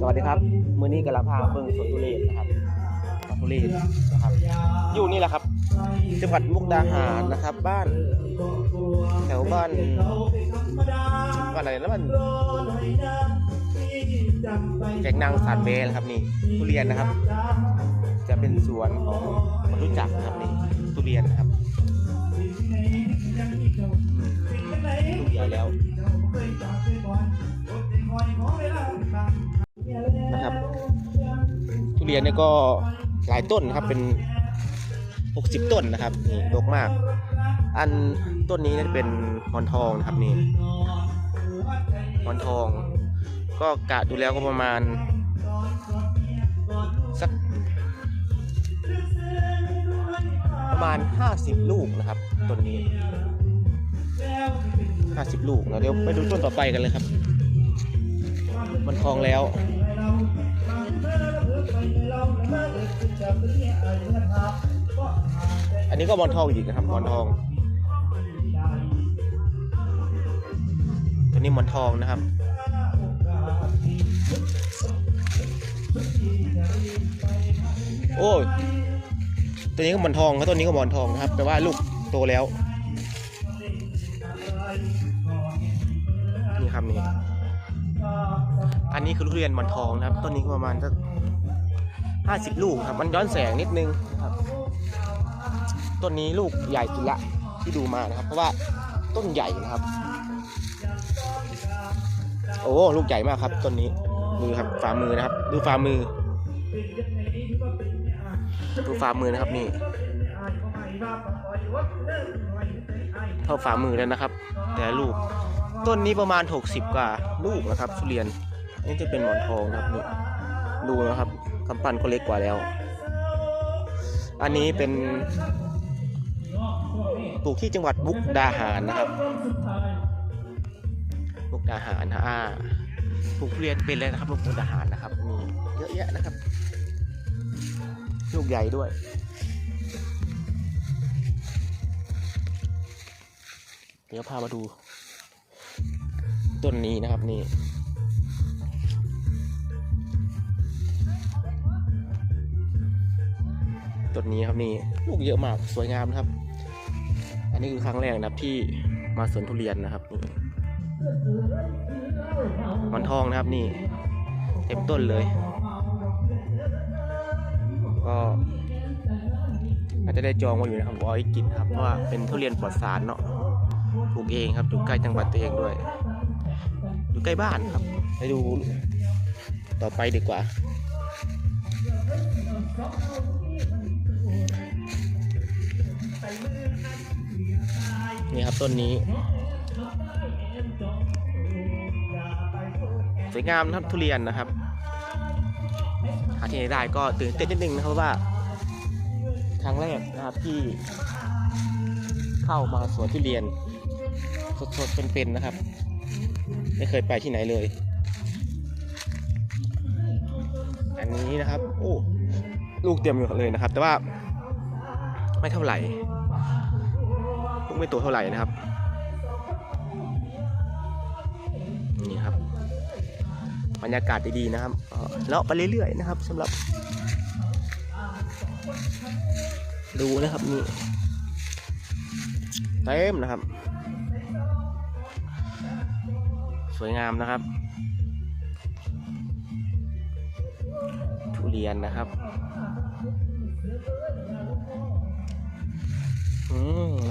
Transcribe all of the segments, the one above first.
สวัสดีครับ มื้อนี้กำลังพาเบิ่งสวนทุเรศนะครับสวนทุเรศนะครับ อยู่นี่แหละครับ จังหวัดมุกดาหารนะครับ บ้าน แถวบ้านบ้านอะไรนะมันแกงนางสารเบนะครับนี่ ทุเรียนนะครับ จะเป็นสวนของคนรู้จักนะครับนี่ ทุเรียนนะครับอืมลูกใหญ่แล้ว เรียนเนี่ยก็หลายต้นนะครับเป็น 60 ต้นนะครับนี่ดกมาก อันต้นนี้เนี่เป็นหอนทองนะครับนี่หอนทอง ก็กะดูแล้วก็ประมาณสักประมาณ 50 ลูกนะครับต้นนี้ 50 ลูกนะเดี๋ยวไปดูต้นต่อไปกันเลยครับ มันทองแล้ว อันนี้ก็มอนทองอีกนะครับมอนทอง ตัวนี้มอนทองนะครับโอ้ยตัวนี้ก็มอนทองครับตัวนี้ก็มอนทองนะครับแต่ว่าลูกโตแล้วนี่ครับนี่อันนี้คือทุเรียนมอนทองนะครับต้นนี้ก็ประมาณสัก ห้าสิบลูกครับ มันย้อนแสงนิดนึงครับ ต้นนี้ลูกใหญ่สุดละที่ดูมานะครับ เพราะว่าต้นใหญ่นะครับ โอ้ลูกใหญ่มากครับต้นนี้ดูครับฝ่ามือนะครับ ดูฝ่ามือดูฝ่ามือนะครับนี่เท่าฝ่ามือแล้วนะครับ แต่ลูกต้นนี้ประมาณ 60 กว่า ลูกนะครับทุเรียนนนี้จะเป็นหมอนทองนะครับนี่ดูนะครับ กำปั้นก็เล็กกว่าแล้ว อันนี้เป็นปลูกที่จังหวัดมุกดาหารนะครับ มุกดาหารนะอ่าปลูกเรียนเป็นเลยนะครับมุกดาหารนะครับมีเยอะแยะนะครับลูกใหญ่ด้วยเดี๋ยวพามาดู ต้นนี้นะครับนี่ ต้นนี้ครับนี่ลูกเยอะมากสวยงามนะครับ อันนี้คือครั้งแรกนะครับที่มาสวนทุเรียนนะครับนี่มอนทองนะครับนี่ เต็มต้นเลย ก็อาจจะได้จองมาอยู่นะครับไว้กินครับเพราะว่าเป็นทุเรียนปลอดสารเนาะปลูกเองครับอยู่ใกล้จังหวัดตัวเองด้วย อยู่ใกล้บ้านครับ ไปดูต่อไปดีกว่า นี่ครับต้นนี้ สวยงามนะครับทุเรียนนะครับ หาที่ไหนได้ก็ตื่นเต้นนิดนึงนะครับว่า ครั้งแรกนะครับที่เข้ามาสวนทุเรียน สดๆเป็นๆนะครับ ไม่เคยไปที่ไหนเลย อันนี้นะครับ โอ้ลูกเต็มอยู่เลยนะครับ แต่ว่าไม่เท่าไหร่ ไม่โตเท่าไหร่นะครับ นี่ครับ บรรยากาศดีๆนะครับเลาะไปเรื่อยๆนะครับสำหรับ ดูนะครับนี่เต็มนะครับ สวยงามนะครับ ทุเรียนนะครับ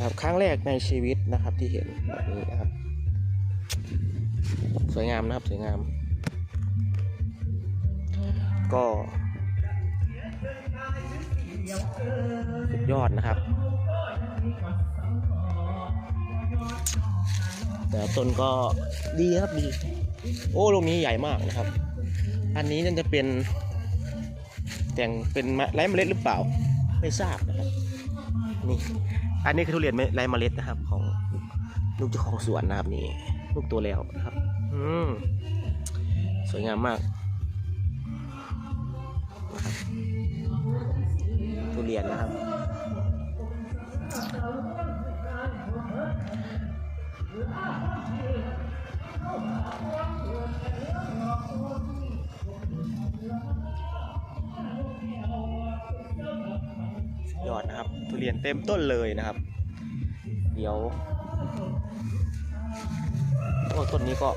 นะครับ ครั้งแรกในชีวิตนะครับที่เห็นแบบนี้นะครับ สวยงามนะครับสวยงาม ก็สุดยอดนะครับแต่ต้นก็ดีครับดี โอ้ลูกนี้ใหญ่มากนะครับ อันนี้นั่นจะเป็นแต่งเป็นไร้เมล็ดหรือเปล่า ไม่ทราบนะครับนี่ อันนี้คือทุเรียนไร้เมล็ดนะครับ ของลูกเจ้าของสวนนะครับนี่ลูกตัวแล้วนะครับ อืมสวยงามมาก ทุเรียนนะครับ ทุเรียนเต็มต้นเลยนะครับ เดี๋ยวโอ้ต้นนี้ก็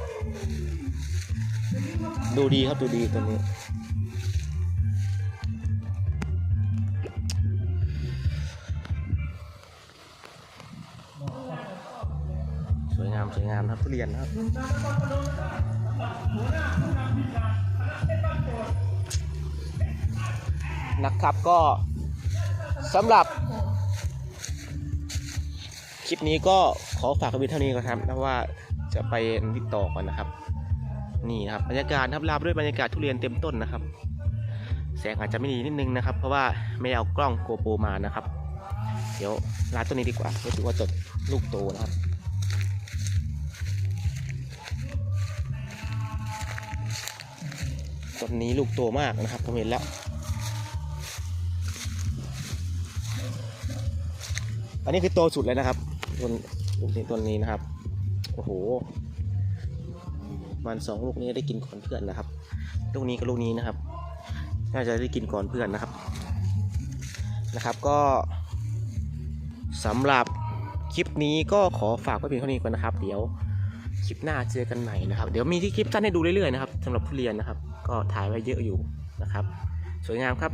ดูดีครับดูดีต้นนี้ สวยงามสวยงามครับทุเรียนครับนะครับก็สำหรับ คลิปนี้ก็ขอฝากไว้เท่านี้ก่อนครับนะว่าจะไปติดต่อก่อนนะครับ นี่ครับบรรยากาศครับลาบด้วยบรรยากาศทุเรียนเต็มต้นนะครับ แสงอาจจะไม่ดีนิดนึงนะครับ เพราะว่าไม่ได้เอากล้องโกโปรมานะครับ เดี๋ยวลาต้นนี้ดีกว่ารู้สึกว่าจดลูกโตนะครับต้นนี้ลูกโตมากนะครับผมเห็นแล้วอันนี้คือโตสุดเลยนะครับ ต้นลูกนี้ต้นนี้นะครับ โอ้โหมันสองลูกนี้ได้กินก่อนเพื่อนนะครับ ลูกนี้กับลูกนี้นะครับ น่าจะได้กินก่อนเพื่อนนะครับ นะครับก็สำหรับคลิปนี้ก็ขอฝากไว้เพียงเท่านี้ก่อนนะครับ เดี๋ยวคลิปหน้าเจอกันใหม่นะครับ เดี๋ยวมีที่คลิปสั้นให้ดูเรื่อยๆนะครับสำหรับทุเรียนนะครับ ก็ถ่ายไว้เยอะอยู่นะครับ สวยงามครับ